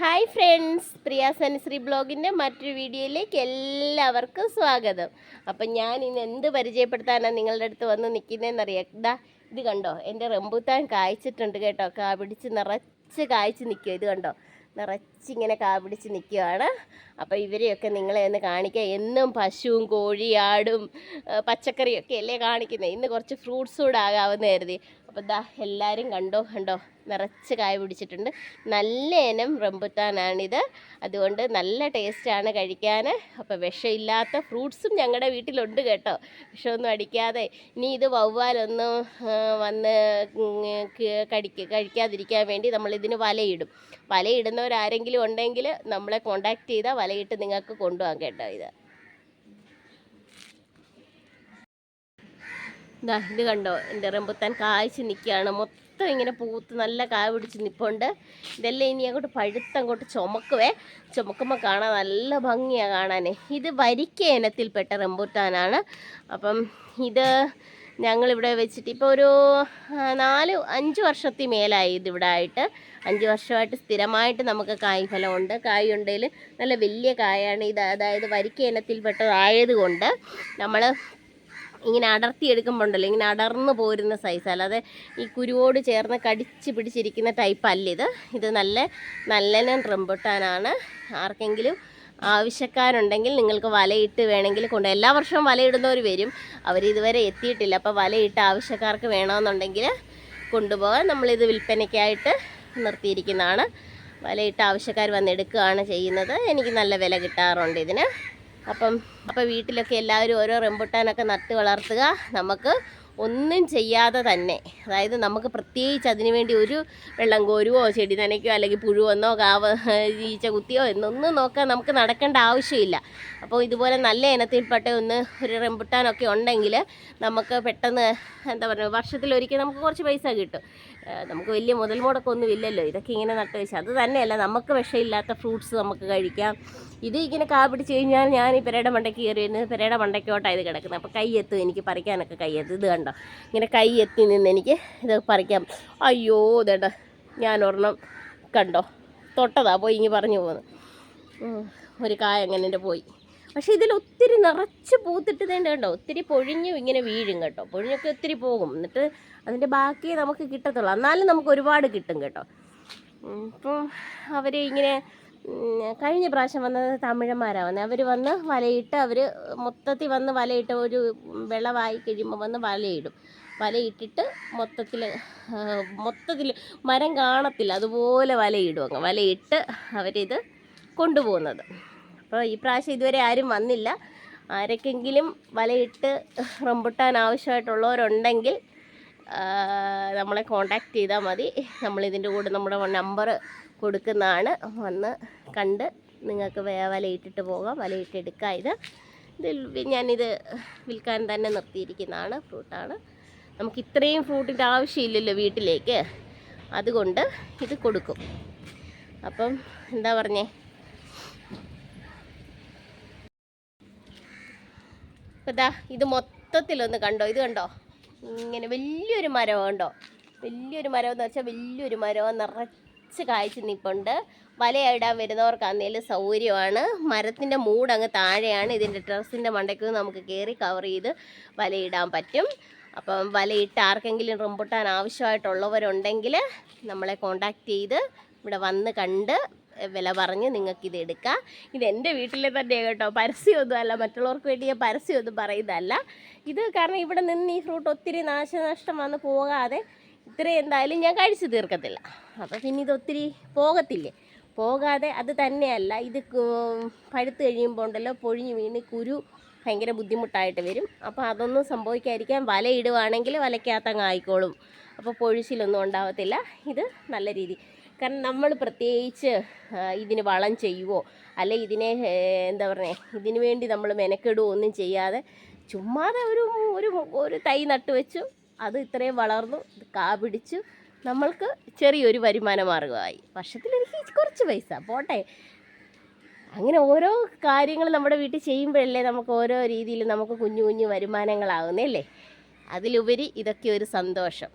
Hi friends പ്രിയ സനശ്രീ ബ്ലോഗിന്റെ മറ്റൊരു വീഡിയോയിലേക്ക് എല്ലാവർക്കും സ്വാഗതം. അപ്പം ഞാൻ ഇന്ന് എന്ത് പരിചയപ്പെടുത്താനാണ് നിങ്ങളുടെ അടുത്ത് വന്ന് നിൽക്കുന്നതെന്നറിയാം ഇതാ ഇത് കണ്ടോ? എന്റെ റംബൂത്താൻ കായ്ച്ചിട്ടുണ്ട് കേട്ടോ. കാ പിടിച്ച് നിറച്ച് കായ്ച്ച് നിൽക്കുക ഇത് കണ്ടോ? നിറച്ചിങ്ങനെ കാ പിടിച്ച് നിൽക്കുകയാണ് അപ്പോൾ ഇവരെയൊക്കെ നിങ്ങളെ ഒന്ന് കാണിക്കുക എന്നും പശുവും കോഴിയാടും പച്ചക്കറിയൊക്കെ അല്ലേ കാണിക്കുന്നത് ഇന്ന് കുറച്ച് ഫ്രൂട്ട്സ് കൂടെ ആകാവുന്ന കരുതി അപ്പോൾ ഇതാ എല്ലാവരും കണ്ടോ കണ്ടോ? നിറച്ച് കായ പിടിച്ചിട്ടുണ്ട്. നല്ല ഇനം റംബുട്ടാനാണിത്. അതുകൊണ്ട് നല്ല ടേസ്റ്റാണ് കഴിക്കാൻ അപ്പോൾ വിഷമില്ലാത്ത ഫ്രൂട്ട്സും ഞങ്ങളുടെ വീട്ടിലുണ്ട് കേട്ടോ. വിഷമൊന്നും അടിക്കാതെ. ഇനി ഇത് വവ്വാലൊന്നും വന്ന് കടിക്ക കഴിക്കാതിരിക്കാൻ വേണ്ടി നമ്മളിതിന് വലയിടും. വലയിടുന്നവരാരെങ്കിലും ഉണ്ടെങ്കിൽ നമ്മളെ കോണ്ടാക്ട് ചെയ്താൽ വലയിട്ട് നിങ്ങൾക്ക് കൊണ്ടുപോകാം കേട്ടോ ഇത്. ദാ ഇത് കണ്ടോ? എന്റെ റംബുത്താൻ കായ്ച്ച് നിൽക്കുകയാണ്. മൊത്തം ഇങ്ങനെ പൂത്ത് നല്ല കായ പിടിച്ച് നിൽപ്പുണ്ട് ഇതെല്ലാം ഇനി അങ്ങോട്ട് പഴുത്ത് അങ്ങോട്ട് ചുമക്കുവേ. ചുമക്കുമ്പോൾ കാണാൻ നല്ല ഭംഗിയാണ് കാണാൻ ഇത് വരിക്ക ഇനത്തിൽപ്പെട്ട റംബുട്ടാനാണ് അപ്പം ഇത് ഞങ്ങളിവിടെ വെച്ചിട്ട് ഇപ്പോൾ ഒരു നാല് അഞ്ച് വർഷത്തിൽ മേലായി ഇതിവിടെ ആയിട്ട്. അഞ്ച് വർഷമായിട്ട് സ്ഥിരമായിട്ട് നമുക്ക് കായ്ഫലമുണ്ട് കായ് ഉണ്ടെങ്കിൽ നല്ല വലിയ കായാണ് ഇത്. അതായത് വരിക്ക ഇനത്തിൽപ്പെട്ടതായതുകൊണ്ട് നമ്മൾ ഇങ്ങനെ അടർത്തി എടുക്കുമ്പോണ്ടല്ലോ ഇങ്ങനെ അടർന്നു പോരുന്ന സൈസ് അല്ലാതെ ഈ കുരുവോട് ചേർന്ന് കടിച്ച് പിടിച്ചിരിക്കുന്ന ടൈപ്പ് അല്ല ഇത്. ഇത് നല്ല നല്ലനം റംബുട്ടാനാണ്. ആർക്കെങ്കിലും ആവശ്യക്കാരുണ്ടെങ്കിൽ നിങ്ങൾക്ക് വലയിട്ട് വേണമെങ്കിൽ കൊണ്ട് എല്ലാ വർഷവും വലയിടുന്നവർ വരും. അവർ ഇതുവരെ എത്തിയിട്ടില്ല. അപ്പോൾ വലയിട്ട് ആവശ്യക്കാർക്ക് വേണമെന്നുണ്ടെങ്കിൽ കൊണ്ടുപോകാൻ നമ്മളിത് വിൽപ്പനയ്ക്കായിട്ട് നിർത്തിയിരിക്കുന്നതാണ്. വലയിട്ട് ആവശ്യക്കാർ വന്ന് എടുക്കുകയാണ് ചെയ്യുന്നത്. എനിക്ക് നല്ല വില കിട്ടാറുണ്ട് ഇതിന്. അപ്പം അപ്പോൾ വീട്ടിലൊക്കെ എല്ലാവരും ഓരോ റെമ്പുട്ടാനൊക്കെ നട്ട് വളർത്തുക. നമുക്ക് ഒന്നും ചെയ്യാതെ തന്നെ. അതായത് നമുക്ക് പ്രത്യേകിച്ച് അതിന് വേണ്ടി ഒരു വെള്ളം കോരുവോ ചെടി നനയ്ക്കോ അല്ലെങ്കിൽ പുഴുവെന്നോ കാവ് ഈച്ച കുത്തിയോ എന്നൊന്നും നോക്കാൻ നമുക്ക് നടക്കേണ്ട ആവശ്യമില്ല. അപ്പോൾ ഇതുപോലെ നല്ല ഇനത്തിൽപ്പെട്ട ഒന്ന് ഒരു റെമ്പുട്ടാനൊക്കെ ഉണ്ടെങ്കിൽ നമുക്ക് പെട്ടെന്ന് എന്താ പറയുക വർഷത്തിലൊരിക്കൽ നമുക്ക് കുറച്ച് പൈസ കിട്ടും. നമുക്ക് വലിയ മുതൽ മുടക്കൊന്നും ഇല്ലല്ലോ. ഇതൊക്കെ ഇങ്ങനെ നട്ട് വെച്ചാൽ അത് തന്നെയല്ല നമുക്ക് വിഷമില്ലാത്ത ഫ്രൂട്ട്സ് നമുക്ക് കഴിക്കാം. ഇത് ഇങ്ങനെ കാ പിടിച്ച് കഴിഞ്ഞാൽ ഞാൻ ഈ പെരയുടെ മണ്ടയ്ക്ക് കയറി വരുന്നത് പെരയുടെ മണ്ടയ്ക്കോട്ടാണ് ഇത് കിടക്കുന്നത്. അപ്പോൾ കൈ എത്തും എനിക്ക് പറിക്കാനൊക്കെ കൈ എത്തും. ഇത് കണ്ടോ? ഇങ്ങനെ കൈ എത്തി നിന്ന് എനിക്ക് ഇത് പറിക്കാം. അയ്യോ ഇതേണ്ട ഞാൻ ഒരെണ്ണം കണ്ടോ? തൊട്ടതാ പോയി ഇങ്ങനെ പറഞ്ഞു പോകുന്നത്. ഒരു കായ അങ്ങനെ എന്റെ പോയി. പക്ഷേ ഇതിൽ ഒത്തിരി നിറച്ച് പൂത്തിട്ട് തേണ്ട കണ്ടോ? ഒത്തിരി പൊഴിഞ്ഞു ഇങ്ങനെ വീഴും കേട്ടോ. പൊഴിഞ്ഞൊക്കെ ഒത്തിരി പോകും. എന്നിട്ട് അതിന്റെ ബാക്കിയേ നമുക്ക് കിട്ടത്തുള്ളൂ. എന്നാലും നമുക്ക് ഒരുപാട് കിട്ടും കേട്ടോ. അപ്പോൾ അവർ ഇങ്ങനെ കഴിഞ്ഞ പ്രാവശ്യം വന്നത് തമിഴന്മാരാണ് വന്നത് അവർ വന്ന് വലയിട്ട് അവർ മൊത്തത്തിൽ വന്ന് വലയിട്ട് ഒരു വിളവായി കഴിയുമ്പോൾ വന്ന് വലയിടും. വലയിട്ടിട്ട് മൊത്തത്തിൽ മൊത്തത്തിൽ മരം കാണത്തില്ല അതുപോലെ വലയിടും അങ്ങ്. വലയിട്ട് അവരിത് കൊണ്ടുപോകുന്നത്. അപ്പോൾ ഈ പ്രാവശ്യം ഇതുവരെ ആരും വന്നില്ല. ആരൊക്കെങ്കിലും വലയിട്ട് റംബുട്ടാൻ ആവശ്യമായിട്ടുള്ളവരുണ്ടെങ്കിൽ നമ്മളെ കോണ്ടാക്ട് ചെയ്താൽ മതി. നമ്മളിതിന്റെ കൂടെ നമ്മുടെ നമ്പർ കൊടുക്കുന്നതാണ്. വന്ന് കണ്ട് നിങ്ങൾക്ക് വലയിട്ടിട്ട് പോകാം. വലയിട്ട് എടുക്കാം ഇത് ഇതിൽ ഞാനിത് വിൽക്കാൻ തന്നെ നിർത്തിയിരിക്കുന്നതാണ്. ഫ്രൂട്ടാണ്. നമുക്ക് ഇത്രയും ഫ്രൂട്ടിന്റെ ആവശ്യമില്ലല്ലോ വീട്ടിലേക്ക്. അതുകൊണ്ട് ഇത് കൊടുക്കും. അപ്പം എന്താ പറഞ്ഞേ? ദാ ഇത് മൊത്തത്തിലൊന്ന് കണ്ടോ? ഇത് കണ്ടോ? ഇങ്ങനെ വലിയൊരു മരം കണ്ടോ? വലിയൊരു മരം എന്ന് വെച്ചാൽ വലിയൊരു മരം നിറച്ച് കായ്ച്ച് നിൽപ്പുണ്ട് വലയിടാൻ വരുന്നവർക്കാന്നേലും സൗകര്യമാണ്. മരത്തിന്റെ അങ്ങ് താഴെയാണ്. ഇതിന്റെ ടെറസിന്റെ മണ്ടയ്ക്ക് നമുക്ക് കയറി കവർ ചെയ്ത് വലയിടാൻ പറ്റും. അപ്പം വലയിട്ട് ആർക്കെങ്കിലും റംബുട്ടാൻ ആവശ്യമായിട്ടുള്ളവരുണ്ടെങ്കിൽ നമ്മളെ കോണ്ടാക്ട് ചെയ്ത് ഇവിടെ വന്ന് കണ്ട് വില പറഞ്ഞ് നിങ്ങൾക്കിത് എടുക്കാം. ഇത് എന്റെ വീട്ടിലെ തന്നെ കേട്ടോ. പരസ്യമൊന്നും അല്ല. മറ്റുള്ളവർക്ക് വേണ്ടി പരസ്യമൊന്നും പറയുന്നതല്ല. ഇത് കാരണം ഇവിടെ നിന്ന് ഈ ഫ്രൂട്ട് ഒത്തിരി നാശനഷ്ടം വന്ന് പോകാതെ ഇത്രയും എന്തായാലും ഞാൻ കഴിച്ചു തീർക്കത്തില്ല. അപ്പോൾ പിന്നെ ഇതൊത്തിരി പോകത്തില്ലേ? പോകാതെ അത് തന്നെയല്ല ഇത് പഴുത്ത് കഴിയുമ്പോൾ ഉണ്ടല്ലോ പൊഴിഞ്ഞ് വീണ് കുരു ഭയങ്കര ബുദ്ധിമുട്ടായിട്ട് വരും. അപ്പോൾ അതൊന്നും സംഭവിക്കാതിരിക്കാൻ വലയിടുവാണെങ്കിൽ വലയ്ക്കകത്തങ്ങ് ആയിക്കോളും. അപ്പോൾ പൊഴിച്ചിലൊന്നും ഉണ്ടാവത്തില്ല. ഇത് നല്ല രീതി. കാരണം നമ്മൾ പ്രത്യേകിച്ച് ഇതിന് വളം ചെയ്യുവോ അല്ലെ ഇതിനെ എന്താ പറയുക ഇതിന് വേണ്ടി നമ്മൾ മെനക്കെടുവോ ഒന്നും ചെയ്യാതെ ചുമ്മാതെ ഒരു ഒരു ഒരു തൈ നട്ടു വെച്ചു അത് ഇത്രയും വളർന്നു കാ പിടിച്ചു. നമ്മൾക്ക് ചെറിയൊരു വരുമാന മാർഗമായി വർഷത്തിലൊരിക്കൽ കുറച്ച് പൈസ. പോട്ടെ. അങ്ങനെ ഓരോ കാര്യങ്ങൾ നമ്മുടെ വീട്ടിൽ ചെയ്യുമ്പോഴല്ലേ നമുക്ക് ഓരോ രീതിയിൽ നമുക്ക് കുഞ്ഞു കുഞ്ഞു വരുമാനങ്ങളാകുന്നല്ലേ അതിലുപരി ഇതൊക്കെ ഒരു സന്തോഷം.